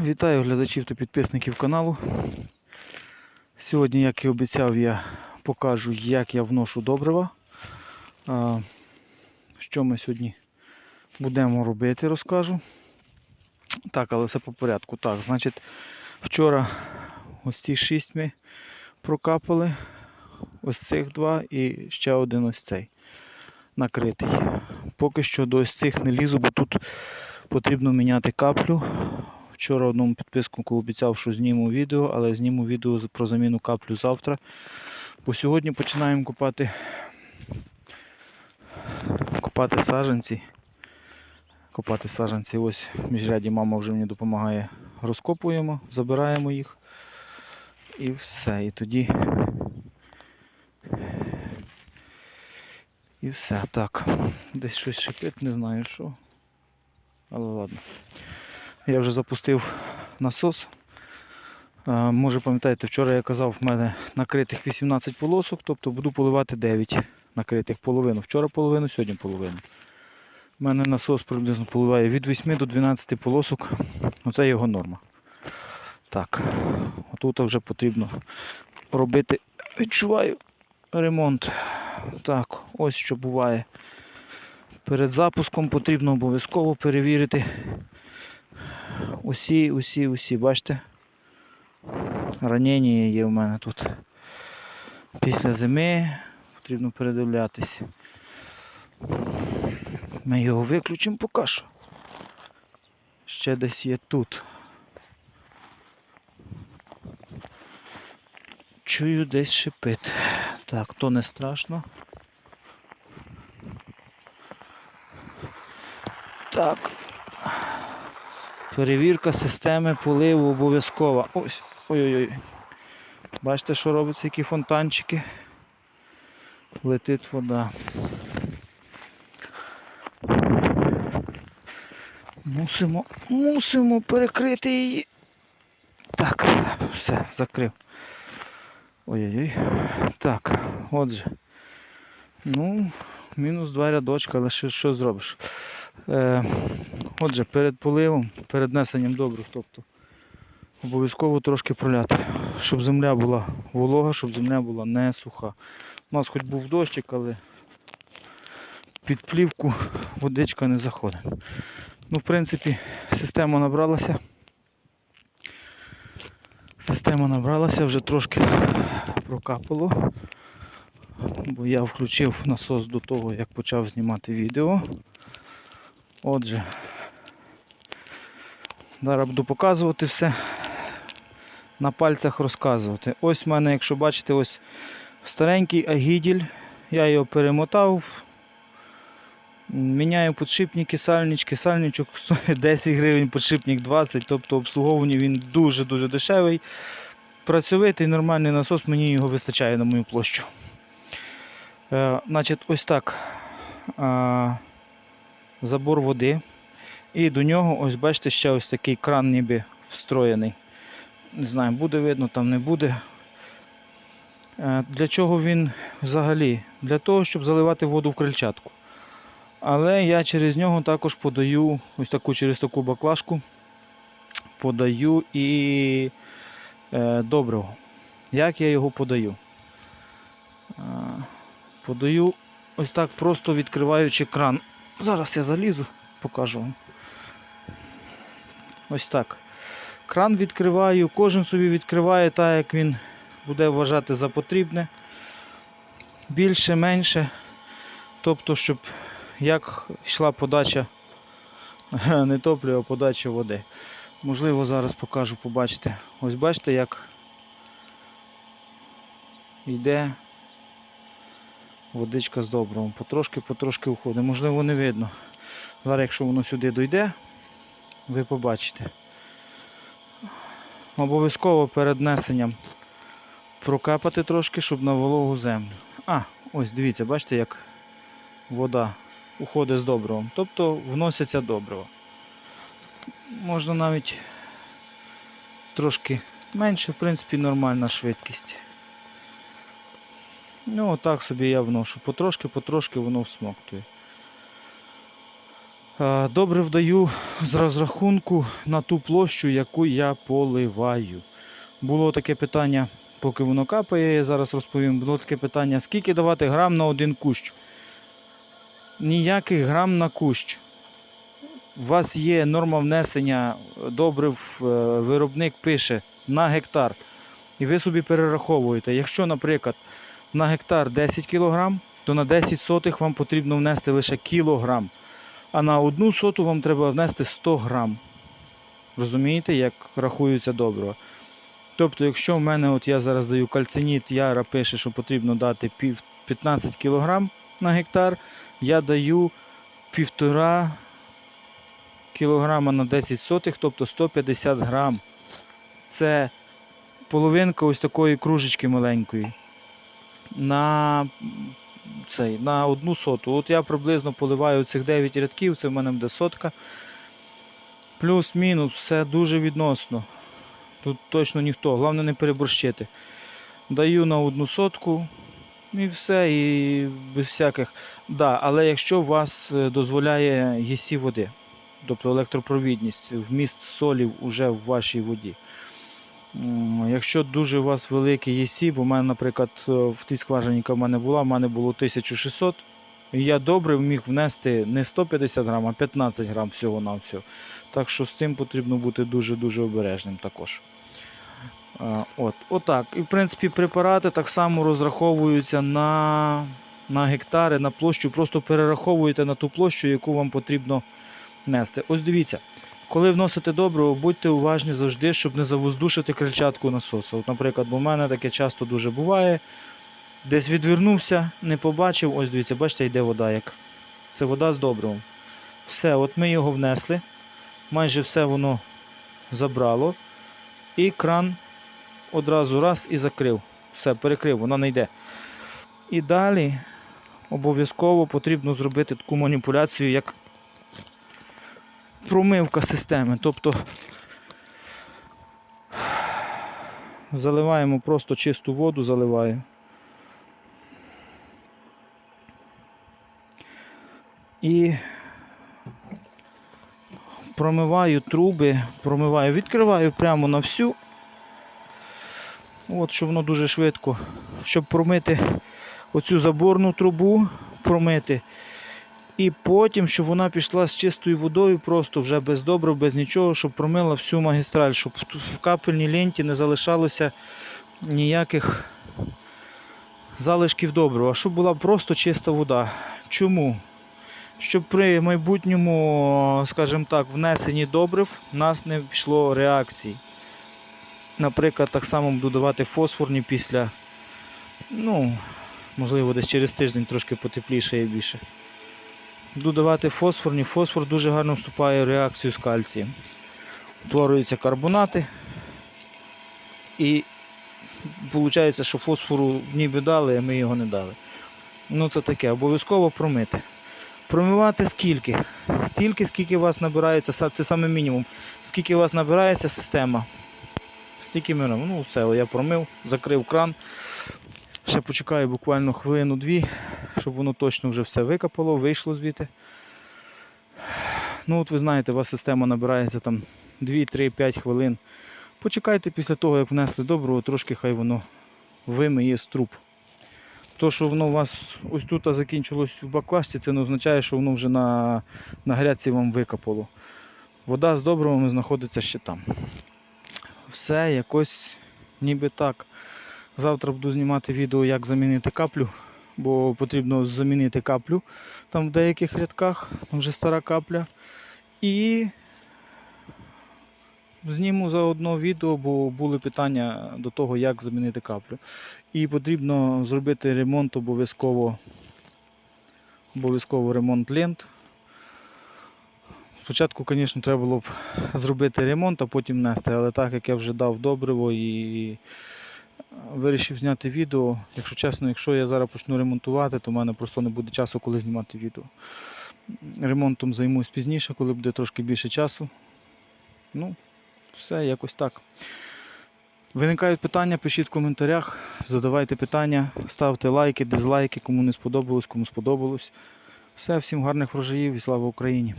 Вітаю глядачів та підписників каналу. Сьогодні, як і обіцяв, я покажу, як я вношу добрива. Що ми сьогодні будемо робити, розкажу. Так, але все по порядку. Так, значить, вчора ось ці шість ми прокапали. Ось цих два і ще один ось цей накритий. Поки що до ось цих не лізу, бо тут потрібно міняти каплю. Вчора одному підписнику обіцяв, що зніму відео, але зніму відео про заміну каплю завтра. Бо сьогодні починаємо копати, копати саджанці. Копати саджанці. Ось в міжряді мама вже мені допомагає. Розкопуємо, забираємо їх. І все. І тоді. І все. Так. Десь щось шипить, не знаю що. Але ладно. Я вже запустив насос. Е, Може пам'ятаєте, вчора я казав, в мене накритих 18 полосок, тобто буду поливати 9 накритих половину. Вчора половину, сьогодні половину. У мене насос приблизно поливає від 8 до 12 полосок. Оце його норма. Так, отут вже потрібно робити, відчуваю, ремонт. Так, ось що буває. Перед запуском потрібно обов'язково перевірити усі, усі, усі, бачите? Ранення є в мене тут. Після зими потрібно передивлятись. Ми його виключимо поки що. Ще десь є тут. Чую десь шипить. Так, то не страшно. Так. Перевірка системи поливу обов'язкова. Ось. Ой-ой-ой. Бачите, що робиться, які фонтанчики. Летить вода. Мусимо, мусимо перекрити її. Так, все, закрив. Ой-ой-ой. Так, отже. Ну, мінус два рядочка, але що, що зробиш? Е, отже, перед поливом, перед несенням добрив, тобто обов'язково трошки проляти, щоб земля була волога, щоб земля була не суха. У нас хоч був дощик, але під плівку водичка не заходить. Ну, в принципі, система набралася. Система набралася, вже трошки прокапало. Бо я включив насос до того, як почав знімати відео. Отже, зараз буду показувати все. На пальцях розказувати. Ось в мене, якщо бачите, ось старенький агіділь. Я його перемотав. Міняю подшипники, сальнички, сальничок стоїть 10 гривень, подшипник 20, тобто обслуговування він дуже-дуже дешевий. Працьовитий, нормальний насос, мені його вистачає на мою площу. Е, значить, ось так. Е, забор води. І до нього, ось бачите, ще ось такий кран ніби встроєний. Не знаю, буде видно, там не буде. Е, Для чого він взагалі? Для того, щоб заливати воду в крильчатку. Але я через нього також подаю, ось таку через таку баклажку, подаю і е, добриво. Як я його подаю? Е, подаю ось так, просто відкриваючи кран. Зараз я залізу, покажу вам. Ось так. Кран відкриваю, кожен собі відкриває так, як він буде вважати за потрібне. Більше, менше. Тобто, щоб як йшла подача не топлива, а подача води. Можливо, зараз покажу, побачите. Ось бачите, як йде водичка з добривом. Потрошки-потрошки входить. Можливо, не видно. Зараз, якщо воно сюди дойде, ви побачите. Обов'язково перед несенням прокапати трошки, щоб на вологу землю. А, ось дивіться, бачите, як вода уходить з добривом. Тобто вносяться добрива. Можна навіть трошки менше, в принципі, нормальна швидкість. Ну, отак собі я вношу. Потрошки-потрошки воно всмоктує. Добре вдаю з розрахунку на ту площу, яку я поливаю. Було таке питання, поки воно капає, я зараз розповім. Було таке питання, скільки давати грам на один кущ? Ніяких грам на кущ. У вас є норма внесення добрив, е, виробник пише на гектар. І ви собі перераховуєте. Якщо, наприклад, на гектар 10 кг, то на 10 сотих вам потрібно внести лише кілограм. А на одну соту вам треба внести 100 грам. Розумієте, як рахується добриво? Тобто, якщо в мене, от я зараз даю кальциніт, Яра пише, що потрібно дати 15 кг на гектар, я даю півтора кілограма на 10 сотих, тобто 150 грам. Це половинка ось такої кружечки маленької. На, цей, на одну соту. От я приблизно поливаю цих 9 рядків, це в мене буде сотка. Плюс-мінус, все дуже відносно. Тут точно ніхто, головне не переборщити. Даю на одну сотку і все, і без всяких. Да, але якщо вас е, дозволяє єсі води, тобто електропровідність, вміст солів уже в вашій воді. Якщо дуже у вас великий єсі, бо в мене, наприклад, е, в тій скважині, яка в мене була, в мене було 1600, і я добре міг внести не 150 грам, а 15 грам всього на всього. Так що з цим потрібно бути дуже-дуже обережним також. От, отак. І в принципі препарати так само розраховуються на, на гектари, на площу. Просто перераховуєте на ту площу, яку вам потрібно нести. Ось дивіться, коли вносите добриво, будьте уважні завжди, щоб не завоздушити крильчатку насосу. От, наприклад, бо в мене таке часто дуже буває. Десь відвернувся, не побачив. Ось дивіться, бачите, йде вода як. Це вода з добривом. Все, от ми його внесли. Майже все воно забрало. І кран одразу раз і закрив. Все, перекрив, вона не йде. І далі обов'язково потрібно зробити таку маніпуляцію, як промивка системи. Тобто заливаємо просто чисту воду, заливаю. І промиваю труби, промиваю, відкриваю прямо на всю. От, що воно дуже швидко. Щоб промити оцю заборну трубу, промити. І потім, щоб вона пішла з чистою водою, просто вже без добрив, без нічого, щоб промила всю магістраль, щоб в капельній ленті не залишалося ніяких залишків добрива, щоб була просто чиста вода. Чому? Щоб при майбутньому, скажімо так, внесенні добрив в нас не пішло реакцій. Наприклад, так само буду давати фосфорні після, ну, можливо, десь через тиждень трошки потепліше і більше. Буду давати фосфорні. Фосфор дуже гарно вступає в реакцію з кальцієм. Утворюються карбонати. І виходить, що фосфору ніби дали, а ми його не дали. Ну це таке, обов'язково промити. Промивати скільки? Стільки, скільки у вас набирається, це саме мінімум. Скільки у вас набирається система. Стільки ми робимо. Ну все, я промив, закрив кран. Ще почекаю буквально хвилину-дві, щоб воно точно вже все викопало, вийшло звідти. Ну от ви знаєте, у вас система набирається там 2-3-5 хвилин. Почекайте після того, як внесли доброго, трошки хай воно вимиє з труб. То, що воно у вас ось тут закінчилось в баклажці, це не означає, що воно вже на, на грядці вам викопало. Вода з добривами знаходиться ще там. Все якось ніби так. Завтра буду знімати відео, як замінити каплю, бо потрібно замінити каплю там в деяких рядках, там вже стара капля. І зніму заодно відео, бо були питання до того, як замінити каплю. І потрібно зробити ремонт обов'язково. Обов'язково ремонт лент. Спочатку, звісно, треба було б зробити ремонт, а потім нести, але так як я вже дав добриво і вирішив зняти відео. Якщо чесно, якщо я зараз почну ремонтувати, то в мене просто не буде часу, коли знімати відео. Ремонтом займусь пізніше, коли буде трошки більше часу. Ну, все, якось так. Виникають питання, пишіть в коментарях, задавайте питання, ставте лайки, дизлайки, кому не сподобалось, кому сподобалось. Все, всім гарних врожаїв і слава Україні!